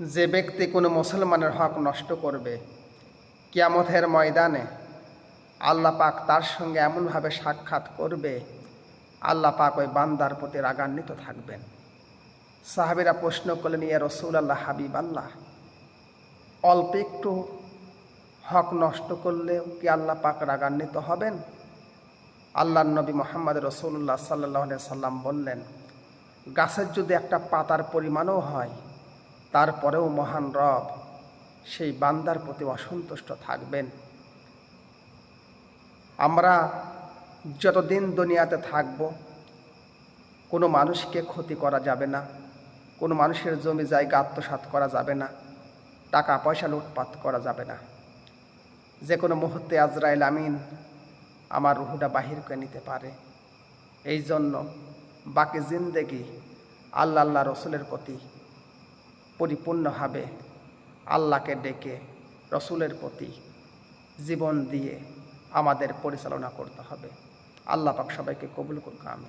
যে ব্যক্তি কোনো মুসলমানের হক নষ্ট করবে, কিয়ামতের ময়দানে আল্লাহ পাক তার সঙ্গে এমনভাবে সাক্ষাৎ করবে, আল্লাহ পাক ওই বান্দার প্রতি রাগান্বিত থাকবেন। সাহাবিরা প্রশ্ন করলেন, ইয়া রসুল আল্লাহ হাবিব আল্লাহ অল্প একটু হক নষ্ট করলেও কি আল্লাহ পাক রাগান্বিত হবেন? আল্লাহ নবী মোহাম্মদ রসুল্লাহ সাল্লাহ সাল্লাম বললেন, গাছের যদি একটা পাতার পরিমাণও হয় তারপরেও মহান রব সেই বান্দার প্রতি অসন্তুষ্ট থাকবেন। আমরা যতদিন দুনিয়াতে থাকব, কোনো মানুষকে ক্ষতি করা যাবে না, কোনো মানুষের জমি জায়গা আত্মসাৎ করা যাবে না, টাকা পয়সা লুটপাট করা যাবে না। যে কোনো মুহূর্তে আজরাইল আমিন আমার রুহুটা বাহির করে নিতে পারে। এই জন্য বাকি জিন্দেগি আল্লাহ আল্লাহ রসুলের প্রতি পরিপূর্ণভাবে আল্লাহকে ডেকে রসুলের প্রতি জীবন দিয়ে আমাদের পরিচালনা করতে হবে। আল্লাহ পাক সবাইকে কবুল করুক আমি